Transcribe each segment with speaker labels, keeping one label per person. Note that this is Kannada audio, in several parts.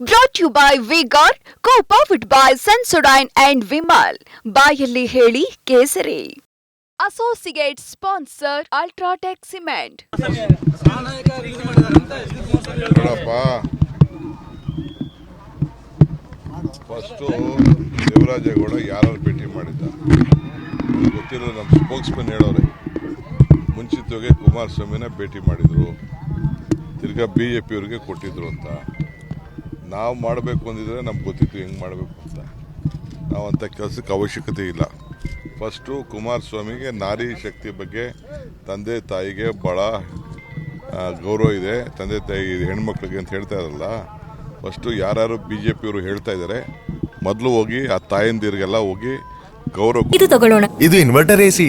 Speaker 1: Brought you by V Guard co powered by Sensodyne and Vimal ಬಾಯಲ್ಲಿ ಹೇಳಿ ಕೇಸರಿ. Associate sponsor UltraTech cement
Speaker 2: first Devarajegowda ಯಾರು ಭೇಟಿ ಮಾಡಿದ್ದ? ಗೊತ್ತಿರೋ ನಮ್ಮ ಸ್ಪೋಕ್ಸ್ಮನ್ ಹೇಳೋರೆ. ಮುಂಚಿತವಾಗಿ ಕುಮಾರಸ್ವಾಮಿನ ಭೇಟಿ ಮಾಡಿದರು. ತಿರ್ಗಾ ಬಿ ಜೆ ಪಿಯವ್ರಿಗೆ ಕೊಟ್ಟಿದ್ರು ಅಂತ. ನಾವು ಮಾಡಬೇಕು ಅಂದಿದ್ರೆ ನಮ್ಗೆ ಗೊತ್ತಿತ್ತು ಹೆಂಗೆ ಮಾಡಬೇಕು ಅಂತ. ನಾವು ಅಂಥ ಕೆಲಸಕ್ಕೆ ಅವಶ್ಯಕತೆ ಇಲ್ಲ. ಫಸ್ಟು ಕುಮಾರಸ್ವಾಮಿಗೆ ನಾರಿ ಶಕ್ತಿ ಬಗ್ಗೆ ತಂದೆ ತಾಯಿಗೆ ಭಾಳ ಗೌರವ ಇದೆ. ತಂದೆ ತಾಯಿ ಹೆಣ್ಮಕ್ಳಿಗೆ ಅಂತ ಹೇಳ್ತಾ ಇರಲ್ಲ ಫಸ್ಟು ಯಾರು ಬಿ ಜೆ ಪಿಯವರು ಹೇಳ್ತಾ ಇದ್ದಾರೆ ಮೊದಲು ಹೋಗಿ ಆ ತಾಯಂದಿರಿಗೆಲ್ಲ ಹೋಗಿ ಗೌರವ
Speaker 3: ಇದು ತಗೊಳ್ಳೋಣ.
Speaker 4: ಇದು ಇನ್ವರ್ಟರ್ ಎಸಿ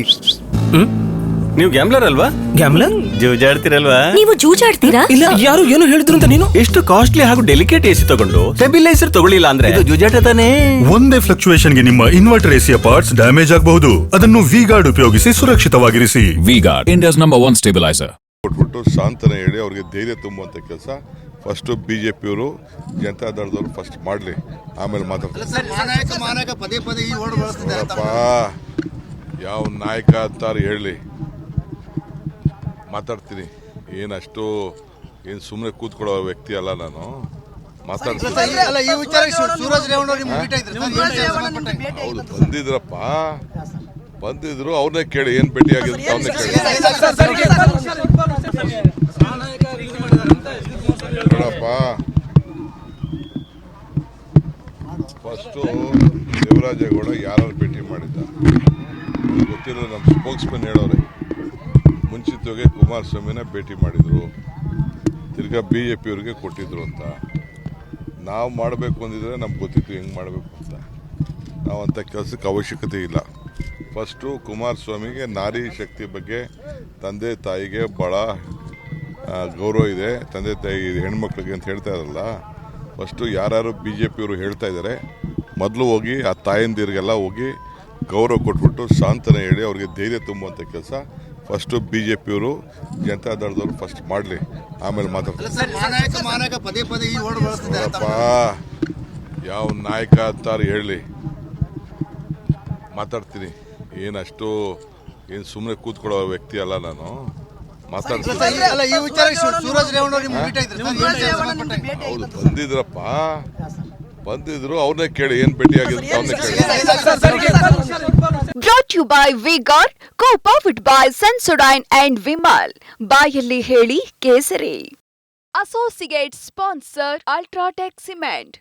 Speaker 5: ನೀವು ಗ್ಯಾಮ್ಲರ್ ಅಲ್ವಾ?
Speaker 6: ಗ್ಯಾಮ್ಲರ್
Speaker 5: ಜೂಜಾಡ್ತಿರಲ್ವಾ?
Speaker 3: ನೀವು ಜೂಜಾಡ್ತೀರಾ?
Speaker 6: ಇಲ್ಲ ಯಾರು ಏನು ಹೇಳಿದ್ರು ಅಂತ ನೀನು?
Speaker 5: ಎಷ್ಟು ಕಾಸ್ಟ್ಲಿ ಹಾಗೂ ಡೆಲಿಕೇಟ್ ಎಸಿ ತಗೊಂಡು ಸ್ಟೆಬಿಲೈಸರ್ ತಗೊಳ್ಳಿಲ್ಲ ಅಂದ್ರೆ? ಇದು ಜೂಜಾಟ ತಾನೇ?
Speaker 7: ಒಂದೇ ಫ್ಲಕ್ಚುಯೇಷನ್ಗೆ ನಿಮ್ಮ ಇನ್ವರ್ಟರ್ ಎಸಿಯ ಪಾರ್ಟ್ಸ್ ಡ್ಯಾಮೇಜ್ ಆಗಬಹುದು. ಅದನ್ನು ವಿ ಗಾರ್ಡ್ ಉಪಯೋಗಿಸಿ ಸುರಕ್ಷಿತವಾಗಿರಿಸಿ.
Speaker 8: V Guard India's number one stabiliser
Speaker 2: ಕೊಟ್ಬಿಟ್ಟು ಸಾಂತ್ವನ ಹೇಳಿ ಅವ್ರಿಗೆ ಧೈರ್ಯ ತುಂಬುವಂಥ ಕೆಲಸ. ಫಸ್ಟು ಬಿ ಜೆ ಪಿಯವರು ಜನತಾ ದಳದವ್ರು ಫಸ್ಟ್ ಮಾಡಲಿ. ಆಮೇಲೆ ಮಾತಾಡ್ತಾರೆ ಯಾವ ನಾಯಕ ಅಂತಾರೆ ಹೇಳಿ. ಮಾತಾಡ್ತೀನಿ ಏನಷ್ಟು ಏನು ಸುಮ್ಮನೆ ಕೂತ್ಕೊಳ್ಳೋ ವ್ಯಕ್ತಿ ಅಲ್ಲ ನಾನು ಮಾತಾಡ್ತೀನಿ? ಹೌದು ಬಂದಿದ್ರಪ್ಪ ಬಂದಿದ್ರು ಅವ್ರನ್ನೇ ಕೇಳಿ ಏನು ಭೇಟಿ ಆಗಿದ್ರು ಅವ್ರನ್ನೇ ಕೇಳಿ ನೋಡಪ್ಪ ಫಸ್ಟು ದೇವರಾಜೇಗೌಡ ಯಾರು ಭೇಟಿ ಮಾಡಿದ್ದ ಗೊತ್ತಿರೋ ನಮ್ಮ ಸ್ಪೋಕ್ಸ್ಮನ್ ಹೇಳೋರೆ ಮುಂಚಿತವಾಗಿ ಕುಮಾರಸ್ವಾಮಿನ ಭೇಟಿ ಮಾಡಿದರು. ತಿರ್ಗಾ ಬಿ ಜೆ ಪಿಯವ್ರಿಗೆ ಕೊಟ್ಟಿದ್ರು ಅಂತ. ನಾವು ಮಾಡಬೇಕು ಅಂದಿದ್ರೆ ನಮ್ಗೆ ಗೊತ್ತಿತ್ತು ಹೆಂಗೆ ಮಾಡಬೇಕು ಅಂತ. ನಾವು ಅಂಥ ಕೆಲಸಕ್ಕೆ ಅವಶ್ಯಕತೆ ಇಲ್ಲ. ಫಸ್ಟು ಕುಮಾರಸ್ವಾಮಿಗೆ ನಾರಿ ಶಕ್ತಿ ಬಗ್ಗೆ ತಂದೆ ತಾಯಿಗೆ ಭಾಳ ಗೌರವ ಇದೆ. ತಂದೆ ತಾಯಿ ಹೆಣ್ಮಕ್ಳಿಗೆ ಅಂತ ಹೇಳ್ತಾ ಇರಲ್ಲ ಫಸ್ಟು ಯಾರ್ಯಾರು ಬಿ ಜೆ ಪಿಯವರು ಹೇಳ್ತಾ ಇದ್ದಾರೆ ಮೊದಲು ಹೋಗಿ ಆ ತಾಯಂದಿರಿಗೆಲ್ಲ ಹೋಗಿ ಗೌರವ ಕೊಟ್ಬಿಟ್ಟು ಸಾಂತ್ವನ ಹೇಳಿ ಅವ್ರಿಗೆ ಧೈರ್ಯ ತುಂಬುವಂಥ ಕೆಲಸ ಫಸ್ಟು ಬಿ ಜೆ ಪಿಯವರು ಜನತಾ ದಳದವರು ಫಸ್ಟ್ ಮಾಡಲಿ. ಆಮೇಲೆ ಮಾತಾಡ್ತಾರೆ
Speaker 4: ಸರ್ ಮಾನಾಯಕ ಮಾನಾಯಕ ಪದೇ ಪದೇ ಈ ವರ್ಡ್ ಬಳಸ್ತಿದ್ದಾರೆ
Speaker 2: ನೋಡಪ್ಪ ಯಾವ ನಾಯಕ ಅಂತಾರೆ ಹೇಳಿ. ಮಾತಾಡ್ತೀನಿ. ಏನಷ್ಟು ಏನು ಸುಮ್ಮನೆ ಕೂತ್ಕೊಳ್ಳೋ ವ್ಯಕ್ತಿ ಅಲ್ಲ ನಾನು. ಮಾತಾಡ್ತೀನಿ.
Speaker 4: ಏನ್?
Speaker 2: ಹೌದು ಬಂದಿದ್ರಪ್ಪ. ಬಂದಿದ್ರು ಅವ್ರನ್ನೇ ಕೇಳಿ ಏನ್ ಭೇಟಿ ಆಗಿದೆ ಅವ್ರನ್ನೇ ಕೇಳಿ.
Speaker 1: Brought you by V Guard co powered by Sensodyne and Vimal ಬಾಯಲ್ಲಿ ಹೇಳಿ ಕೇಸರಿ. Associate sponsor UltraTech cement